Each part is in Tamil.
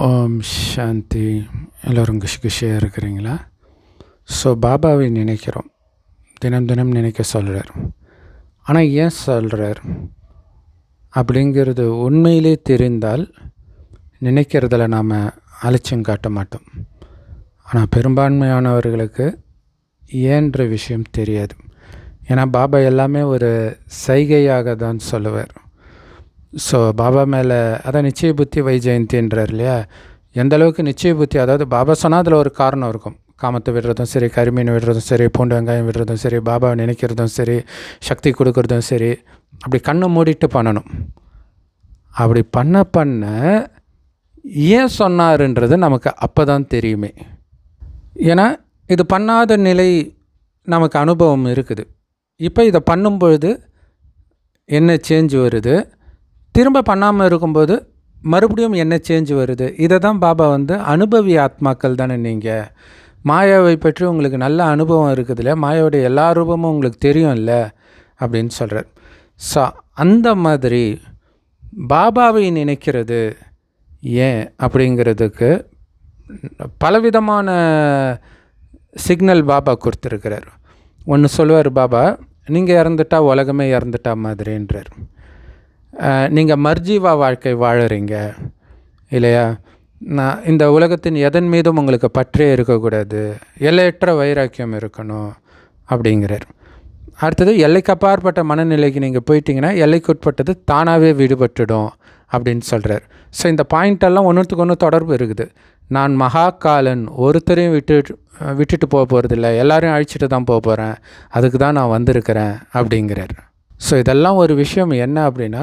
ஓம் சாந்தி. எல்லோரும் குஷி குஷியாக இருக்கிறீங்களா? ஸோ பாபாவை நினைக்கிறோம். தினம் தினம் நினைக்க சொல்கிறார் ஆனால் ஏன் சொல்கிறார் அப்படிங்கிறது உண்மையிலே தெரிந்தால் நினைக்கிறதில் நாம் அலட்சியம் காட்ட மாட்டோம். ஆனால் பெரும்பான்மையானவர்களுக்கு ஏன்ற விஷயம் தெரியாது. ஏன்னா பாபா எல்லாமே ஒரு சைகையாக தான் சொல்லுவார். ஸோ பாபா மேலே அதான் நிச்சய புத்தி வைஜெயந்தின்றார் இல்லையா? எந்த அளவுக்கு நிச்சய புத்தி அதாவது பாபா சொன்னால் அதில் ஒரு காரணம் இருக்கும். காமத்தை விடுறதும் சரி கருமீன் விடுறதும் சரி பூண்டு வெங்காயம் விடுறதும் சரி பாபாவை நினைக்கிறதும் சரி சக்தி கொடுக்கறதும் சரி அப்படி கண்ணை மூடிட்டு பண்ணணும். அப்படி பண்ண பண்ண ஏன் சொன்னாருன்றது நமக்கு அப்போ தான் தெரியுமே. ஏன்னா இது பண்ணாத நிலை நமக்கு அனுபவம் இருக்குது. இப்போ இதை பண்ணும்பொழுது என்ன சேஞ்ச் வருது? திரும்ப பண்ணாமல் இருக்கும்போது மறுபடியும் என்ன சேஞ்ச் வருது? இதை தான் பாபா வந்து அனுபவி ஆத்மாக்கள் தானே நீங்கள் மாயாவை பற்றி உங்களுக்கு நல்ல அனுபவம் இருக்குதுல்ல? மாயாவுடைய எல்லா ரூபமும் உங்களுக்கு தெரியும் இல்லை அப்படின்னு சொல்கிறார் ஸோ அந்த மாதிரி பாபாவை நினைக்கிறது ஏன் அப்படிங்கிறதுக்கு பலவிதமான சிக்னல் பாபா கொடுத்துருக்கிறார். ஒன்று சொல்லுவார் பாபா நீங்கள் இறந்துட்டா உலகமே இறந்துட்டா மாதிரின்றார். நீங்கள் மர்ஜீவா வாழ்க்கை வாழறீங்க இல்லையா? நான் இந்த உலகத்தின் எதன் மீதும் உங்களுக்கு பற்றே இருக்கக்கூடாது. எல்லையற்ற வைராக்கியம் இருக்கணும் அப்படிங்கிறார். அடுத்தது எல்லைக்கு அப்பாற்பட்ட மனநிலைக்கு நீங்கள் போயிட்டீங்கன்னா எல்லைக்குட்பட்டது தானாகவே விடுபட்டுடும் அப்படின்னு சொல்கிறார் ஸோ இந்த பாயிண்டெல்லாம் ஒன்றுத்துக்கு ஒன்று தொடர்பு இருக்குது. நான் மகாகாலன் ஒருத்தரையும் விட்டு விட்டுட்டு போக போகிறதில்ல எல்லாரையும் அழிச்சிட்டு தான் போக போகிறேன் அதுக்கு தான் நான் வந்திருக்கிறேன் அப்படிங்கிறார். ஸோ இதெல்லாம் ஒரு விஷயம் என்ன அப்படின்னா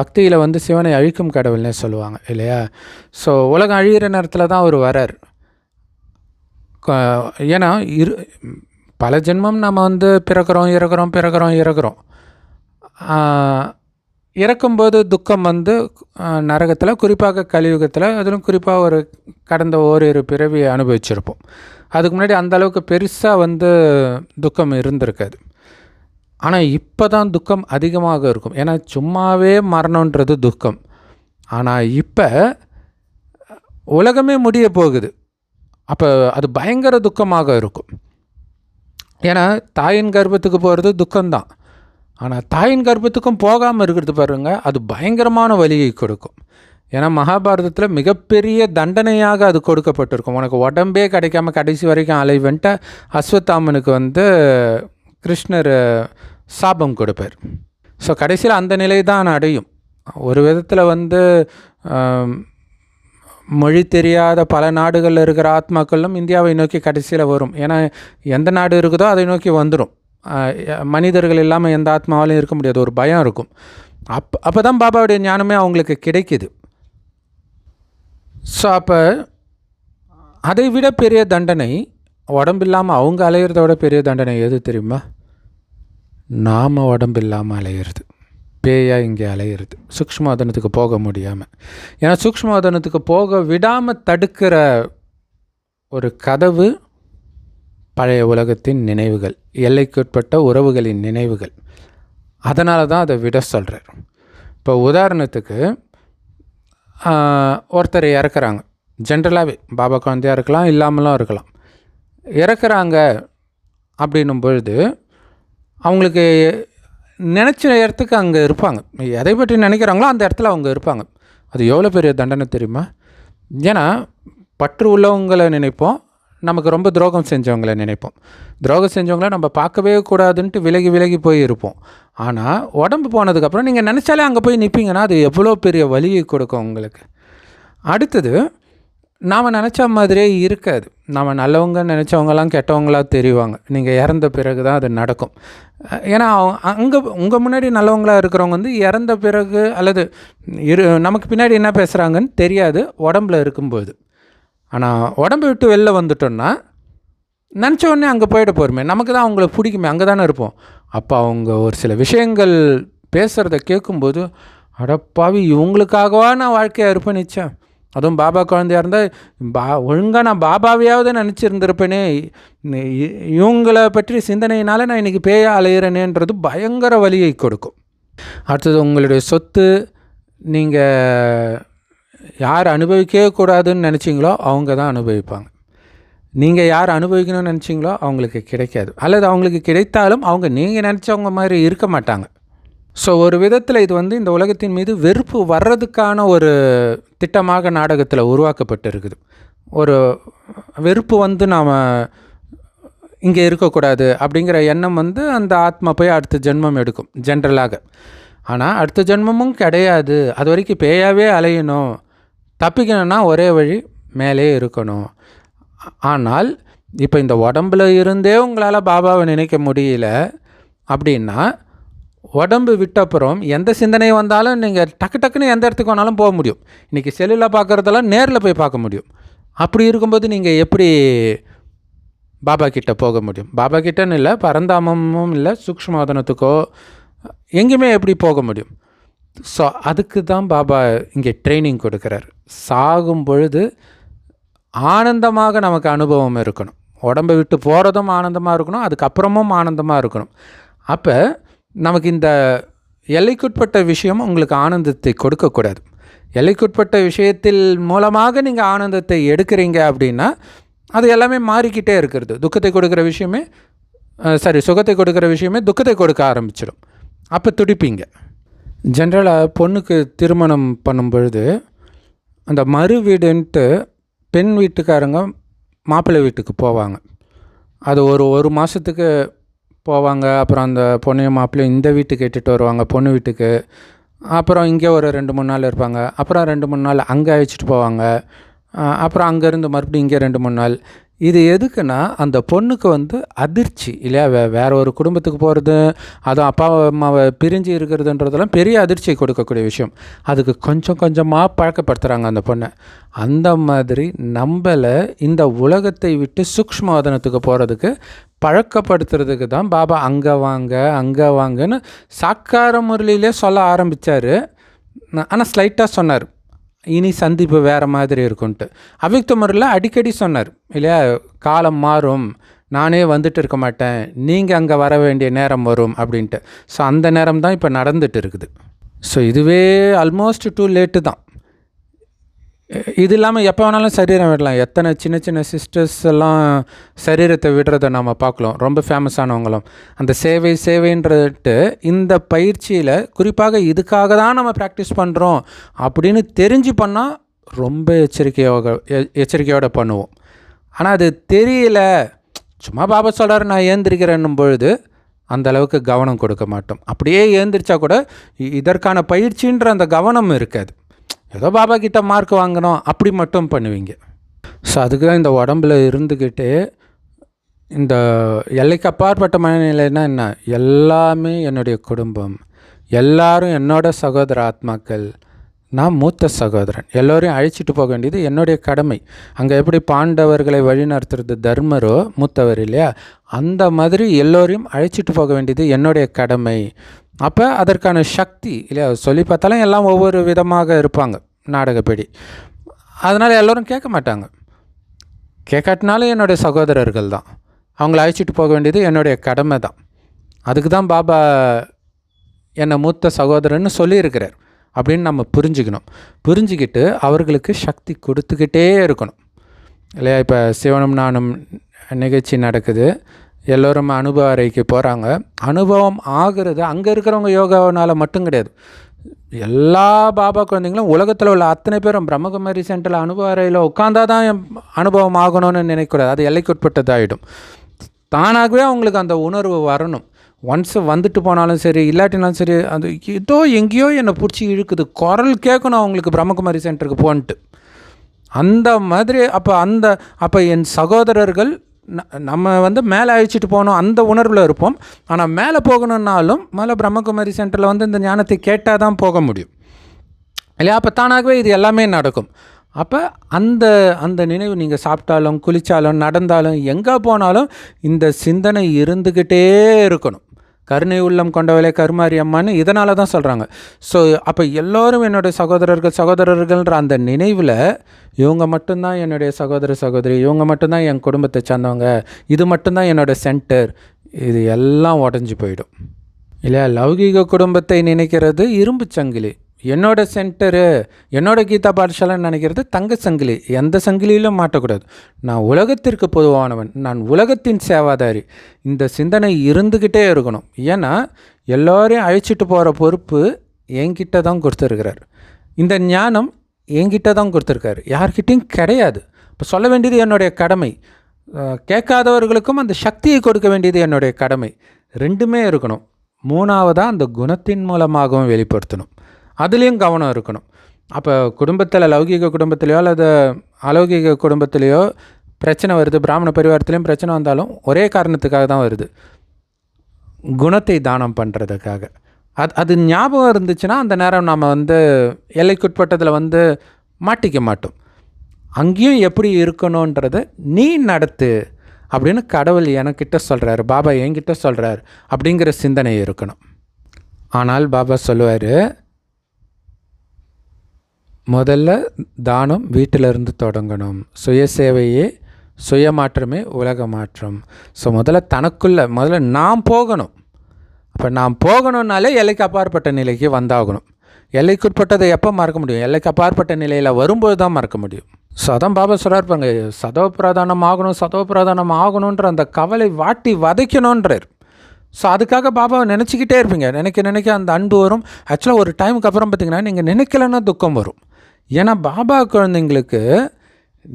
பக்தியில் வந்து சிவனை அழிக்கும் கடவுள்னே சொல்லுவாங்க இல்லையா? ஸோ உலகம் அழிகிற நேரத்தில் தான் அவர் வரார் ஏன்னா இரு பல ஜென்மம் நம்ம வந்து பிறக்கிறோம் இறக்குறோம் பிறக்கிறோம் இறக்குறோம். இறக்கும்போது துக்கம் வந்து நரகத்தில் குறிப்பாக கலியுகத்தில் அதிலும் குறிப்பாக ஒரு கடந்த ஓரிரு பிறவி அனுபவிச்சிருப்போம். அதுக்கு முன்னாடி அந்தளவுக்கு பெருசாக வந்து துக்கம் இருந்திருக்காது. ஆனால் இப்போ தான் துக்கம் அதிகமாக இருக்கும். ஏன்னா சும்மாவே மரணன்றது துக்கம். ஆனால் இப்போ உலகமே முடிய போகுது. அப்போ அது பயங்கர துக்கமாக இருக்கும். ஏன்னா தாயின் கர்ப்பத்துக்கு போகிறது துக்கம்தான். ஆனால் தாயின் கர்ப்பத்துக்கும் போகாமல் இருக்கிறது பாருங்க அது பயங்கரமான வழியை கொடுக்கும். ஏன்னா மகாபாரதத்தில் மிகப்பெரிய தண்டனையாக அது கொடுக்கப்பட்டிருக்கும். உனக்கு உடம்பே கிடைக்காம கடைசி வரைக்கும் அலைவன்ட்டு அஸ்வத்தாமனுக்கு வந்து கிருஷ்ணர் சாபம் கொடுப்பார். ஸோ கடைசியில் அந்த நிலை தான் அடையும். ஒரு விதத்தில் வந்து மொழி தெரியாத பல நாடுகளில் இருக்கிற ஆத்மாக்களும் இந்தியாவை நோக்கி கடைசியில் வரும். ஏன்னா எந்த நாடு இருக்குதோ அதை நோக்கி வந்துடும் மனிதர்கள் இல்லாமல் எந்த ஆத்மாவாலையும் இருக்க முடியாது. ஒரு பயம் இருக்கும். அப் அப்போ தான் பாபாவுடைய ஞானமே அவங்களுக்கு கிடைக்கிது. ஸோ அப்போ அதை விட பெரிய தண்டனை உடம்பு இல்லாமல் அவங்க அலையிறத விட பெரிய தண்டனை எது தெரியுமா? நாம் உடம்பு இல்லாமல் அலையிறது. பேயாக இங்கே அலையிறது. சூக்ஷ்மோதனத்துக்கு போக முடியாமல் ஏன்னா சூக்ஷ்மோதனத்துக்கு போக விடாமல் தடுக்கிற ஒரு கதவு பழைய உலகத்தின் நினைவுகள் எல்லைக்குட்பட்ட உறவுகளின் நினைவுகள். அதனால தான் அதை விட சொல்கிறார் இப்போ உதாரணத்துக்கு ஒருத்தர் இறக்குறாங்க. ஜென்ரலாகவே பாபா குழந்தையாக இருக்கலாம் இல்லாமலும் இருக்கலாம். இறக்குறாங்க அப்படின்னும் பொழுது அவங்களுக்கு நினச்ச இடத்துக்கு அங்கே இருப்பாங்க. எதை பற்றி நினைக்கிறாங்களோ அந்த இடத்துல அவங்க இருப்பாங்க. அது எவ்வளோ பெரிய தண்டனை தெரியுமா? ஏன்னா பற்று உள்ளவங்களை நினைப்போம் நமக்கு ரொம்ப துரோகம் செஞ்சவங்களை நினைப்போம். துரோகம் செஞ்சவங்கள நம்ம பார்க்கவே கூடாதுன்ட்டு விலகி விலகி போய் இருப்போம். ஆனால் உடம்பு போனதுக்கப்புறம் நீங்கள் நினச்சாலே அங்கே போய் நிற்பீங்கன்னா அது எவ்வளோ பெரிய வலியை கொடுக்கும் உங்களுக்கு. அடுத்தது நாம் நினச்ச மாதிரியே இருக்காது. நாம் நல்லவங்க நினச்சவங்கலாம் கெட்டவங்களாக தெரிவாங்க. நீங்கள் இறந்த பிறகு தான் அது நடக்கும். ஏன்னா அங்கே உங்கள் முன்னாடி நல்லவங்களாக இருக்கிறவங்க வந்து இறந்த பிறகு அல்லது இரு நமக்கு பின்னாடி என்ன பேசுகிறாங்கன்னு தெரியாது. உடம்புல இருக்கும்போது. ஆனால் உடம்பு விட்டு வெளில வந்துட்டோன்னா நினச்ச உடனே அங்கே போயிட போகிறோமே நமக்கு தான் அவங்கள பிடிக்குமே. அங்கே தானே இருப்போம். அப்போ அவங்க ஒரு சில விஷயங்கள் பேசுகிறத கேட்கும்போது அடப்பாவி இவங்களுக்காகவா நான் வாழ்க்கையை நிச்சயம் அதுவும் பாபா குழந்தையாக இருந்தால் பா ஒழுங்காக நான் பாபாவையாவது நினச்சிருந்திருப்பேனே. இவங்களை பற்றி சிந்தனையினால் நான் இன்றைக்கி பேய அலையிறேனேன்றது பயங்கர வழியை கொடுக்கும். அடுத்தது உங்களுடைய சொத்து நீங்கள் யார் அனுபவிக்கவே கூடாதுன்னு நினச்சிங்களோ அவங்க தான் அனுபவிப்பாங்க. நீங்கள் யார் அனுபவிக்கணும்னு நினச்சிங்களோ அவங்களுக்கு கிடைக்காது. அல்லது அவங்களுக்கு கிடைத்தாலும் அவங்க நீங்கள் நினச்சவங்க மாதிரி இருக்க மாட்டாங்க. ஸோ ஒரு விதத்தில் இது வந்து இந்த உலகத்தின் மீது வெறுப்பு வர்றதுக்கான ஒரு திட்டமாக நாடகத்தில் உருவாக்கப்பட்டு இருக்குது ஒரு வெறுப்பு வந்து நாம் இங்கே இருக்கக்கூடாது அப்படிங்கிற எண்ணம் வந்து அந்த ஆத்மா போய் அடுத்த ஜென்மம் எடுக்கும் ஜென்ரலாக. ஆனால் அடுத்த ஜென்மமும் கிடையாது. அது வரைக்கும் பேயாவே அலையணும். தப்பிக்கணும்னா ஒரே வழி மேலே இருக்கணும். ஆனால் இப்போ இந்த உடம்புல இருந்தே உங்களால் பாபாவை நினைக்க முடியல அப்படின்னா உடம்பு விட்டப்புறம் எந்த சிந்தனை வந்தாலும் நீங்கள் டக்கு டக்குன்னு எந்த இடத்துக்கு வேணாலும் போக முடியும். இன்றைக்கி செல்லில் பார்க்குறதெல்லாம் நேரில் போய் பார்க்க முடியும். அப்படி இருக்கும்போது நீங்கள் எப்படி பாபா கிட்டே போக முடியும்? பாபா கிட்டேன்னு இல்லை பரந்தாமமும் இல்லை சூக்ஷ்மோதனத்துக்கோ எங்கேயுமே எப்படி போக முடியும்? ஸோ அதுக்கு தான் பாபா இங்கே ட்ரைனிங் கொடுக்குறார். சாகும் பொழுது ஆனந்தமாக நமக்கு அனுபவம் இருக்கணும். உடம்பை விட்டு போகிறதும் ஆனந்தமாக இருக்கணும் அதுக்கப்புறமும் ஆனந்தமாக இருக்கணும். அப்போ நமக்கு இந்த எல்லைக்குட்பட்ட விஷயம் உங்களுக்கு ஆனந்தத்தை கொடுக்கக்கூடாது. எல்லைக்குட்பட்ட விஷயத்தில் மூலமாக நீங்கள் ஆனந்தத்தை எடுக்கிறீங்க அப்படின்னா அது எல்லாமே மாறிக்கிட்டே இருக்கிறது. துக்கத்தை கொடுக்குற விஷயமே சாரி சுகத்தை கொடுக்குற விஷயமே துக்கத்தை கொடுக்க ஆரம்பிச்சிடும் அப்போ துடிப்பீங்க. ஜென்ரலாக பொண்ணுக்கு திருமணம் பண்ணும் பொழுது அந்த மறு வீடுன்ட்டு பெண் வீட்டுக்காரங்க மாப்பிள்ளை வீட்டுக்கு போவாங்க. அது ஒரு ஒரு மாதத்துக்கு போவாங்க. அப்புறம் அந்த பொண்ணையும் மாப்பிள்ளையும் இந்த வீட்டுக்கு இட்டுட்டு வருவாங்க பொண்ணு வீட்டுக்கு. அப்புறம் இங்கே ஒரு ரெண்டு மூணு நாள் இருப்பாங்க. அப்புறம் ரெண்டு மூணு நாள் அங்கே அழைச்சிட்டு போவாங்க. அப்புறம் அங்கேருந்து மறுபடியும் இங்கே ரெண்டு மூணு நாள். இது எதுக்குன்னா அந்த பொண்ணுக்கு வந்து அதிர்ச்சி இல்லையா? வே வேறு ஒரு குடும்பத்துக்கு போகிறது அதுவும் அப்பா அம்மாவை பிரிஞ்சு இருக்கிறதுன்றதெல்லாம் பெரிய அதிர்ச்சியை கொடுக்கக்கூடிய விஷயம். அதுக்கு கொஞ்சம் கொஞ்சமாக பழக்கப்படுத்துகிறாங்க அந்த பொண்ணை. அந்த மாதிரி நம்மளை இந்த உலகத்தை விட்டு சூக்ஷ்மவாதனத்துக்கு போகிறதுக்கு பழக்கப்படுத்துறதுக்கு தான் பாபா அங்கே வாங்க அங்கே வாங்கன்னு சாக்கார முரளியிலே சொல்ல ஆரம்பித்தார் ஆனால் ஸ்லைட்டாக சொன்னார். இனி சந்திப்பு வேறு மாதிரி இருக்கும்ன்ட்டு அவ்யக்த முறையில் அடிக்கடி சொன்னார் இல்லையா காலம் மாறும். நானே வந்துட்டு இருக்க மாட்டேன். நீங்கள் அங்கே வர வேண்டிய நேரம் வரும் அப்படின்ட்டு. ஸோ அந்த நேரம் தான் இப்போ நடந்துட்டு இருக்குது. ஸோ இதுவே ஆல்மோஸ்ட் டூ லேட்டு தான். இது இல்லாமல் எப்போ வேணாலும் சரீரம் விடலாம். எத்தனை சின்ன சின்ன சிஸ்டர்ஸ் எல்லாம் சரீரத்தை விடுறத நம்ம பார்க்கலாம். ரொம்ப ஃபேமஸானவங்களும் அந்த சேவை சேவைன்றது இந்த பயிற்சியில் குறிப்பாக இதுக்காக தான் நம்ம ப்ராக்டிஸ் பண்ணுறோம் அப்படின்னு தெரிஞ்சு பண்ணால் ரொம்ப எச்சரிக்கையோட எச்சரிக்கையோடு பண்ணுவோம். ஆனால் அது தெரியல. சும்மா பாபா சொல்கிறார் நான் ஏந்திரிக்கிறேன்னும் பொழுது அந்த அளவுக்கு கவனம் கொடுக்க மாட்டோம். அப்படியே ஏந்திரிச்சா கூட இதற்கான பயிற்சின்ற அந்த கவனம் இருக்காது. ஏதோ பாபா கிட்ட மார்க் வாங்கணும் அப்படி மட்டும் பண்ணுவீங்க. ஸோ அதுக்கு தான் இந்த உடம்புல இருந்துக்கிட்டு இந்த எல்லைக்கு அப்பாற்பட்ட மனநிலைன்னா என்ன? எல்லாமே என்னுடைய குடும்பம். எல்லாரும் என்னோட சகோதர ஆத்மாக்கள். நான் மூத்த சகோதரன். எல்லோரையும் அழைச்சிட்டு போக வேண்டியது என்னுடைய கடமை. அங்கே எப்படி பாண்டவர்களை வழிநடத்துறது தர்மரோ மூத்தவர் இல்லையா? அந்த மாதிரி எல்லோரையும் அழைச்சிட்டு போக வேண்டியது என்னுடைய கடமை. அப்போ அதற்கான சக்தி இல்லையா? சொல்லி பார்த்தாலும் எல்லாம் ஒவ்வொரு விதமாக இருப்பாங்க நாடகப்படி. அதனால் எல்லோரும் கேட்க மாட்டாங்க. கேட்காட்டினாலும் என்னுடைய சகோதரர்கள் தான். அவங்கள அழைச்சிட்டு போக வேண்டியது என்னுடைய கடமை தான். அதுக்கு தான் பாபா என்னை மூத்த சகோதரன்னு சொல்லியிருக்கிறார். அப்படின்னு நம்ம புரிஞ்சுக்கணும். புரிஞ்சுக்கிட்டு அவர்களுக்கு சக்தி கொடுத்துக்கிட்டே இருக்கணும். இல்லையா? இப்போ சிவனும் நானும் நிகழ்ச்சி நடக்குது. எல்லோரும் அனுபவ அறைக்கு போகிறாங்க அனுபவம் ஆகிறது அங்கே இருக்கிறவங்க யோகாவினால் மட்டும் கிடையாது. எல்லா பாபா குழந்தைங்களும் உலகத்தில் உள்ள அத்தனை பேரும் பிரம்மகுமாரி சென்டரில் அனுபவ அறையில் உட்காந்தா தான் அனுபவம் ஆகணும்னு நினைக்கக்கூடாது. அது எல்லைக்குட்பட்டதாகிடும் தானாகவே அவங்களுக்கு அந்த உணர்வு வரணும். ஒன்ஸ் வந்துட்டு போனாலும் சரி இல்லாட்டினாலும் சரி அது ஏதோ எங்கேயோ என்னை பிடிச்சி இழுக்குது. குரல் கேட்கணும் அவங்களுக்கு பிரம்மகுமாரி சென்டருக்கு போன்ட்டு. அந்த மாதிரி அப்போ அந்த அப்போ என் சகோதரர்கள் நம்ம வந்து மேலே அழிச்சிட்டு போகணும் அந்த உணர்வில் இருப்போம். ஆனால் மேலே போகணுன்னாலும் மேலே பிரம்மகுமாரி சென்டரில் வந்து இந்த ஞானத்தை கேட்டால் தான் போக முடியும். இல்லையா? அப்போ தானாகவே இது எல்லாமே நடக்கும். அப்போ அந்த அந்த நினைவு நீங்கள் சாப்பிட்டாலும் குளித்தாலும் நடந்தாலும் எங்கே போனாலும் இந்த சிந்தனை இருந்துக்கிட்டே இருக்கணும். கருணை உள்ளம் கொண்டவளே கருமாரி அம்மான்னு இதனால தான் சொல்கிறாங்க ஸோ அப்போ எல்லோரும் என்னுடைய சகோதரர்கள் சகோதரர்கள்ன்ற அந்த நினைவில் இவங்க மட்டும்தான் என்னுடைய சகோதர சகோதரி இவங்க மட்டும்தான் என் குடும்பத்தை சேர்ந்தவங்க இது மட்டும்தான் என்னோடய சென்டர் இது எல்லாம் உடஞ்சி போயிடும். இல்லையா? லௌகீக குடும்பத்தை நினைக்கிறது இரும்பு சங்கிலி. என்னோட சென்டரு என்னோட கீதா பாடசாலைன்னு நினைக்கிறது தங்க சங்கிலி. எந்த சங்கிலியிலும் மாட்டக்கூடாது. நான் உலகத்திற்கு பொதுவானவன். நான் உலகத்தின் சேவாதாரி. இந்த சிந்தனை இருந்துக்கிட்டே இருக்கணும். ஏன்னா எல்லோரையும் அழைச்சிட்டு போகிற பொறுப்பு என்கிட்ட தான் கொடுத்துருக்கிறார். இந்த ஞானம் என்கிட்ட தான் கொடுத்துருக்காரு. யார்கிட்டையும் கிடையாது. இப்போ சொல்ல வேண்டியது என்னுடைய கடமை. கேட்காதவர்களுக்கும் அந்த சக்தியை கொடுக்க வேண்டியது என்னுடைய கடமை. ரெண்டுமே இருக்கணும். மூணாவதாக அந்த குணத்தின் மூலமாகவும் வெளிப்படுத்தணும். அதுலேயும் கவனம் இருக்கணும். அப்போ குடும்பத்தில் லௌகிக குடும்பத்திலையோ அல்லது அலௌகிக குடும்பத்திலையோ பிரச்சனை வருது பிராமண பரிவாரத்துலேயும் பிரச்சனை வந்தாலும் ஒரே காரணத்துக்காக தான் வருது. குணத்தை தானம் பண்ணுறதுக்காக அது அது ஞாபகம் இருந்துச்சுன்னா அந்த நேரம் நம்ம வந்து எல்லைக்குட்பட்டதில் வந்து மாட்டிக்க மாட்டோம். அங்கேயும் எப்படி இருக்கணுன்றத நீ நடத்து அப்படின்னு கடவுள் எனக்கிட்ட சொல்கிறாரு பாபா என்கிட்ட சொல்கிறார் அப்படிங்கிற சிந்தனை இருக்கணும். ஆனால் பாபா சொல்லுவார் முதல்ல தானம் வீட்டிலிருந்து தொடங்கணும். சுயசேவையே சுய மாற்றமே உலக மாற்றம் ஸோ முதல்ல தனக்குள்ள முதல்ல நாம் போகணும். அப்போ நாம் போகணுன்னாலே எல்லைக்கு அப்பாற்பட்ட நிலைக்கு வந்தாகணும். எல்லைக்குட்பட்டதை எப்போ மறக்க முடியும்? எல்லைக்கு அப்பாற்பட்ட நிலையில் வரும்போது தான் மறக்க முடியும். ஸோ அதான் பாபா சொல்கிறார் சதவ பிரதானம் ஆகணும் சதவ பிரதானம் ஆகணுன்ற அந்த கவலை வாட்டி வதைக்கணுன்றார் ஸோ அதுக்காக பாபாவை நினச்சிக்கிட்டே இருப்பீங்க. நினைக்க நினைக்க அந்த அன்பு வரும். ஆக்சுவலாக ஒரு டைமுக்கு அப்புறம் பார்த்தீங்கன்னா நீங்கள் நினைக்கலன்னா துக்கம் வரும். ஏன்னா பாபா குழந்தைங்களுக்கு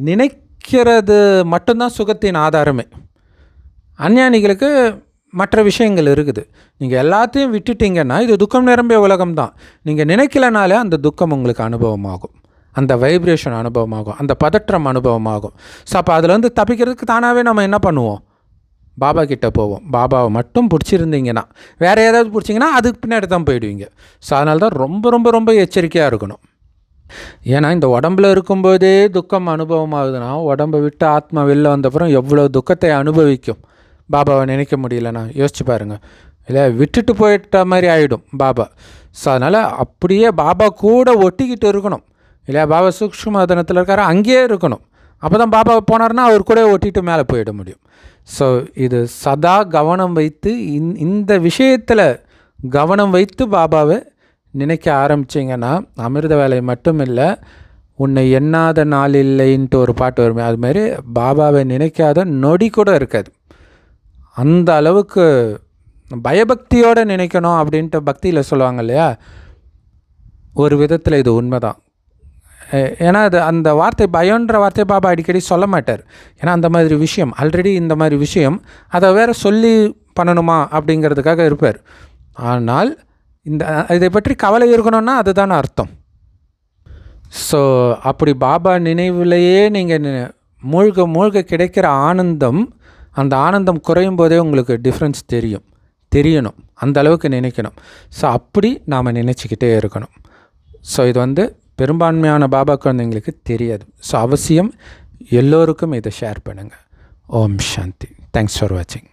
நினைக்கிறது மட்டும்தான் சுகத்தின் ஆதாரமே. அஞ்ஞானிகளுக்கு மற்ற விஷயங்கள் இருக்குது. நீங்கள் எல்லாத்தையும் விட்டுட்டீங்கன்னா இது துக்கம் நிரம்பிய உலகம் தான் நீங்கள் நினைக்கலனாலே அந்த துக்கம் உங்களுக்கு அனுபவமாகும். அந்த வைப்ரேஷன் அனுபவமாகும். அந்த பதற்றம் அனுபவமாகும். ஸோ அப்போ அதில் வந்து தப்பிக்கிறதுக்கு தானாகவே நம்ம என்ன பண்ணுவோம்? பாபா கிட்டே போவோம். பாபாவை மட்டும் பிடிச்சிருந்தீங்கன்னா வேறு ஏதாவது பிடிச்சிங்கன்னா அதுக்கு பின்னாடி தான் போயிடுவீங்க. ஸோ அதனால தான் ரொம்ப ரொம்ப ரொம்ப எச்சரிக்கையாக இருக்கணும். ஏன்னா இந்த உடம்புல இருக்கும்போதே துக்கம் அனுபவமாகுதுன்னா உடம்பை விட்டு ஆத்மா வெளில வந்தப்புறம் எவ்வளோ துக்கத்தை அனுபவிக்கும்? பாபாவை நினைக்க முடியலன்னா யோசிச்சு பாருங்கள் இல்லை விட்டுட்டு போயிட்ட மாதிரி ஆகிடும் பாபா. ஸோ அதனால் அப்படியே பாபா கூட ஒட்டிக்கிட்டு இருக்கணும். இல்லையா பாபா சூக்ஷ்மதனத்தில் இருக்கார அங்கேயே இருக்கணும். அப்போ தான் பாபா போனார்னா அவர் கூட ஒட்டிட்டு மேலே போயிட முடியும். ஸோ இது சதா கவனம் வைத்து இந் இந்த விஷயத்தில் கவனம் வைத்து பாபாவை நினைக்க ஆரம்பிச்சிங்கன்னா அமிர்த வேலை மட்டும் இல்லை உன்னை எண்ணாத நாள் இல்லைன்ட்டு ஒரு பாட்டு வருமே அதுமாரி பாபாவை நினைக்காத நொடி கூட இருக்காது. அந்த அளவுக்கு பயபக்தியோடு நினைக்கணும் அப்படின்ட்டு பக்தியில் சொல்லுவாங்க இல்லையா? ஒரு விதத்தில் இது உண்மைதான். ஏன்னா அது அந்த வார்த்தை பயன்ற வார்த்தை பாபா அடிக்கடி சொல்ல மாட்டார். ஏன்னா அந்த மாதிரி விஷயம் ஆல்ரெடி இந்த மாதிரி விஷயம் அதை வேறு சொல்லி பண்ணணுமா அப்படிங்கிறதுக்காக இருப்பார். ஆனால் இந்த இதை பற்றி கவலை இருக்கணும்னா அதுதானே அர்த்தம். ஸோ அப்படி பாபா நினைவுலையே நீங்கள் மூழ்க மூழ்க கிடைக்கிற ஆனந்தம் அந்த ஆனந்தம் குறையும் போதே உங்களுக்கு டிஃப்ரென்ஸ் தெரியும். தெரியணும். அந்த அளவுக்கு நினைக்கணும். ஸோ அப்படி நாம் நினச்சிக்கிட்டே இருக்கணும். ஸோ இது வந்து பெரும்பான்மையான பாபா குழந்தைங்களுக்கு தெரியாது. ஸோ அவசியம் எல்லோருக்கும் இதை ஷேர் பண்ணுங்கள் ஓம் சாந்தி. தேங்க்ஸ் ஃபார் வாட்சிங்